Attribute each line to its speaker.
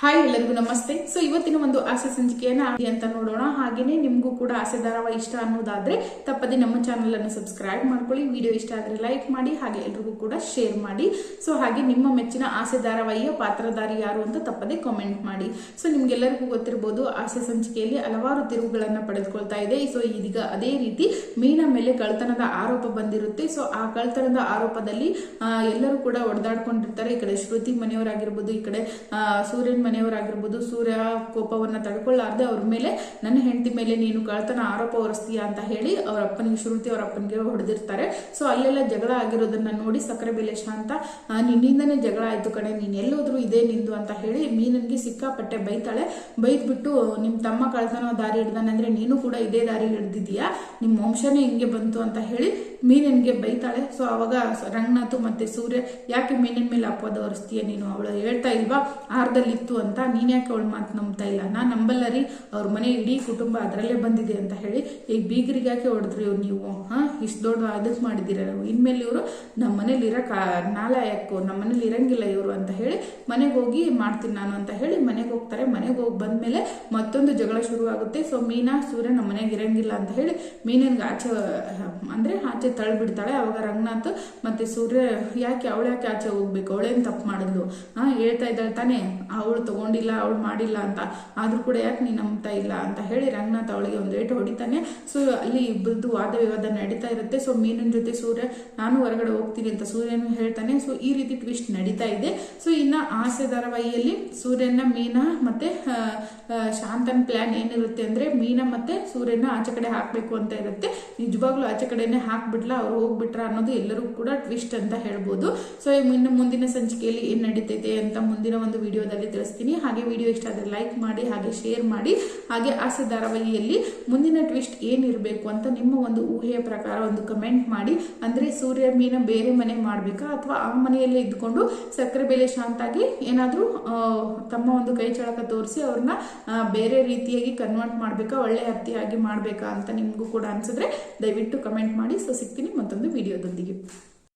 Speaker 1: Hi ಎಲ್ಲರಿಗೂ ನಮಸ್ತೆ. So ಇವತ್ತಿನ ಒಂದು ಆಸೆ ಸಂಚಿಕೆಯನ್ನ ಅಂತ ನೋಡೋಣ. ಹಾಗೇನೆ ನಿಮಗೂ ಕೂಡ ಆಸೆ ಧಾರಾವಾಹಿ ಇಷ್ಟ ಅನ್ನೋದಾದ್ರೆ ತಪ್ಪದೆ ನಮ್ಮ ಚಾನಲ್ ಅನ್ನು ಸಬ್ಸ್ಕ್ರೈಬ್ ಮಾಡ್ಕೊಳ್ಳಿ. ವಿಡಿಯೋ ಇಷ್ಟ ಆದ್ರೆ ಲೈಕ್ ಮಾಡಿ, ಹಾಗೆ ಎಲ್ರಿಗೂ ಕೂಡ ಶೇರ್ ಮಾಡಿ. ಸೊ ಹಾಗೆ ನಿಮ್ಮ ಮೆಚ್ಚಿನ ಆಸೆ ಧಾರಾವಾಹಿಯ ಪಾತ್ರಧಾರಿ ಯಾರು ಅಂತ ತಪ್ಪದೆ ಕಾಮೆಂಟ್ ಮಾಡಿ. ಸೊ ನಿಮ್ಗೆಲ್ಲರಿಗೂ ಗೊತ್ತಿರಬಹುದು ಆಸೆ ಸಂಚಿಕೆಯಲ್ಲಿ ಹಲವಾರು ತಿರುವುಗಳನ್ನ ಪಡೆದುಕೊಳ್ತಾ ಇದೆ. ಸೊ ಇದೀಗ ಅದೇ ರೀತಿ ಮೀನ ಮೇಲೆ ಕಳ್ತನದ ಆರೋಪ ಬಂದಿರುತ್ತೆ. ಸೊ ಆ ಕಳ್ತನದ ಆರೋಪದಲ್ಲಿ ಎಲ್ಲರೂ ಕೂಡ ಒಡೆದಾಡ್ಕೊಂಡಿರ್ತಾರೆ. ಈ ಕಡೆ ಶ್ರುತಿ ಮನೆಯವರಾಗಿರ್ಬೋದು, ಈ ಕಡೆ ಸೂರ್ಯನ್ ಮನೆಯವರಾಗಿರ್ಬೋದು, ಸೂರ್ಯ ಕೋಪವನ್ನ ತಡ್ಕೊಳ್ಳಾರ್ದೆ ಅವ್ರ ಮೇಲೆ, ನನ್ನ ಹೆಂಡತಿ ಮೇಲೆ ನೀನು ಕಳ್ತನ ಆರೋಪ ಹೊರಿಸ್ತೀಯಾ? ಅಂತ ಹೇಳಿ ಅವ್ರ ಅಪ್ಪನಿಗೆ ಶ್ರುತಿ ಅವ್ರ ಅಪ್ಪನಿಗೆ ಹೊಡೆದಿರ್ತಾರೆ. ಸೊ ಅಲ್ಲೆಲ್ಲ ಜಗಳ ಆಗಿರೋದನ್ನ ನೋಡಿ ಸಕ್ಕರೆ ಬೆಲೆ ಶಾಂತ ನಿನ್ನಿಂದನೇ ಜಗಳ ಆಯ್ತು ಕಣೆ, ನೀನ್ ಎಲ್ಲೋದ್ರು ಇದೇ ನಿಂದು ಅಂತ ಹೇಳಿ ಮೀನನ್ಗೆ ಸಿಕ್ಕಾಪಟ್ಟೆ ಬೈತಾಳೆ. ಬೈದ್ಬಿಟ್ಟು, ನಿಮ್ ತಮ್ಮ ಕಳ್ತನ ದಾರಿ ಹಿಡ್ದಾನೆ ಅಂದ್ರೆ ನೀನು ಕೂಡ ಇದೇ ದಾರಿ ಹಿಡ್ದಿದ್ಯಾ ನಿಮ್ಮ ವಂಶನೇ ಹಿಂಗೆ ಬಂತು ಅಂತ ಹೇಳಿ ಮೀನನ್ಗೆ ಬೈತಾಳೆ. ಸೊ ಅವಾಗ ರಂಗನಾಥ್ ಮತ್ತೆ ಸೂರ್ಯ, ಯಾಕೆ ಮೀನಿನ ಮೇಲೆ ಅಪವಾದ ಹೊರಿಸ್ತೀಯ ನೀನು? ಅವಳು ಹೇಳ್ತಾ ಇಲ್ವಾ? ಆರ್ದಲ್ಲಿತ್ತು ಅಂತ ನೀನ್ ಯಾಕೆ ಅವಳ ಮಾತು ನಂಬ್ತಾ ಇಲ್ಲ? ನಾನು ನಂಬಲ್ಲ ರೀ. ಅವ್ರ ಮನೆ ಇಡೀ ಕುಟುಂಬ ಅದರಲ್ಲೇ ಬಂದಿದೆ ಅಂತ ಹೇಳಿ ಈಗ ಬೀಗರಿಗೆ ಯಾಕೆ ಹೊಡೆದ್ರಿ ಇವ್ರು ನೀವು? ಹಾ, ಇಷ್ಟು ದೊಡ್ಡ ಅದಕ್ಕೆ ಮಾಡಿದ್ದೀರ ಇನ್ಮೇಲೆ ಇವರು ನಮ್ಮ ಮನೇಲಿ ಇರಕ್ಕ ನಾಲ ಯಾಕೆ ನಮ್ಮ ಮನೇಲಿ ಇರಂಗಿಲ್ಲ ಇವರು ಅಂತ ಹೇಳಿ ಮನೆಗೆ ಹೋಗಿ ಮಾಡ್ತೀನಿ ನಾನು ಅಂತ ಹೇಳಿ ಮನೆಗೆ ಹೋಗ್ತಾರೆ. ಮನೆಗೆ ಹೋಗಿ ಬಂದ್ಮೇಲೆ ಮತ್ತೊಂದು ಜಗಳ ಶುರುವಾಗುತ್ತೆ. ಸೊ ಮೀನಾ, ಸೂರ್ಯ ನಮ್ಮ ಮನೆಗೆ ಇರಂಗಿಲ್ಲ ಅಂತ ಹೇಳಿ ಮೀನಿನ್ಗೆ ಆಚೆ, ಅಂದ್ರೆ ಆಚೆ ತಳ್ಳಿಬಿಡ್ತಾಳೆ ಅವಾಗ ರಂಗನಾಥ್ ಮತ್ತೆ ಸೂರ್ಯ ಯಾಕೆ, ಅವಳು ಯಾಕೆ ಆಚೆ ಹೋಗ್ಬೇಕು? ಅವಳೇನು ತಪ್ಪು ಮಾಡಿದ್ಲು? ಹಾಂ, ಹೇಳ್ತಾ ಇದ್ದಾಳೆ ತಾನೇ. ಅವಳು ತಗೊಂಡಿಲ್ಲ, ಅವಳು ಮಾಡಿಲ್ಲ ಅಂತ. ಆದ್ರೂ ಕೂಡ ಯಾಕೆ ನೀನು ನಂಬ್ತಾ ಇಲ್ಲ ಅಂತ ಹೇಳಿ ರಂಗನಾಥ್ ಅವಳಿಗೆ ಒಂದು ಏಟು ಹೊಡಿತಾನೆ. ಸೊ ಅಲ್ಲಿ ಇಬ್ಬರದ್ದು ವಾದ ವಿವಾದ ನಡೀತಾ ಇರುತ್ತೆ. ಸೊ ಮೀನಿನ ಜೊತೆ ಸೂರ್ಯ, ನಾನು ಹೊರಗಡೆ ಹೋಗ್ತೀನಿ ಅಂತ ಸೂರ್ಯನು ಹೇಳ್ತಾನೆ. ಸೊ ಈ ರೀತಿ ಟ್ವಿಸ್ಟ್ ನಡೀತಾ ಇದೆ. ಸೊ ಇನ್ನ ಆಸೆ ಧಾರಾವಾಹಿಯಲ್ಲಿ ಸೂರ್ಯನ ಮೀನ ಮತ್ತೆ ಶಾಂತನ್ ಪ್ಲಾನ್ ಏನಿರುತ್ತೆ ಅಂದ್ರೆ ಮೀನ ಮತ್ತೆ ಸೂರ್ಯನ ಆಚೆ ಕಡೆ ಹಾಕ್ಬೇಕು ಅಂತ ಇರುತ್ತೆ. ನಿಜವಾಗ್ಲೂ ಆಚೆ ಕಡೆನೆ ಹಾಕ್ಬಿಟ್ಲ, ಅವ್ರು ಹೋಗ್ಬಿಟ್ರ ಅನ್ನೋದು ಎಲ್ಲರೂ ಕೂಡ ಟ್ವಿಸ್ಟ್ ಅಂತ ಹೇಳ್ಬೋದು. ಸೊ ಇನ್ನು ಮುಂದಿನ ಸಂಚಿಕೆಯಲ್ಲಿ ಏನು ನಡೀತೈತೆ ಅಂತ ಮುಂದಿನ ಒಂದು ವಿಡಿಯೋದಲ್ಲಿ ತಿಳಿಸ್ತೀನಿ. ಹಾಗೆ ವಿಡಿಯೋ ಇಷ್ಟ ಆದರೆ ಲೈಕ್ ಮಾಡಿ, ಹಾಗೆ ಶೇರ್ ಮಾಡಿ, ಹಾಗೆ ಆಸೆ ಧಾರಾವಾಹಿಯಲ್ಲಿ ಮುಂದಿನ ಟ್ವಿಸ್ಟ್ ಏನಿರಬೇಕು ಅಂತ ನಿಮ್ಮ ಒಂದು ಊಹೆಯ ಪ್ರಕಾರ ಒಂದು ಕಮೆಂಟ್ ಮಾಡಿ. ಅಂದರೆ ಸೂರ್ಯ ಮೀನ ಬೇರೆ ಮನೆ ಮಾಡಬೇಕಾ? ಅಥವಾ ಆ ಮನೆಯಲ್ಲೇ ಇದ್ಕೊಂಡು ಸಕ್ಕರೆ ಬೆಲೆ ಶಾಂತಾಗಿ ಏನಾದರೂ ತಮ್ಮ ಒಂದು ಕೈ ಚಳಕ ತೋರಿಸಿ ಅವ್ರನ್ನ ಬೇರೆ ರೀತಿಯಾಗಿ ಕನ್ವರ್ಟ್ ಮಾಡಬೇಕಾ? ಒಳ್ಳೆ ಅತ್ತಿಯಾಗಿ ಮಾಡಬೇಕಾ ಅಂತ ನಿಮಗೂ ಕೂಡ ಅನಿಸಿದ್ರೆ ದಯವಿಟ್ಟು ಕಮೆಂಟ್ ಮಾಡಿ. ಸೊ ಸಿಗ್ತೀನಿ ಮತ್ತೊಂದು ವಿಡಿಯೋದೊಂದಿಗೆ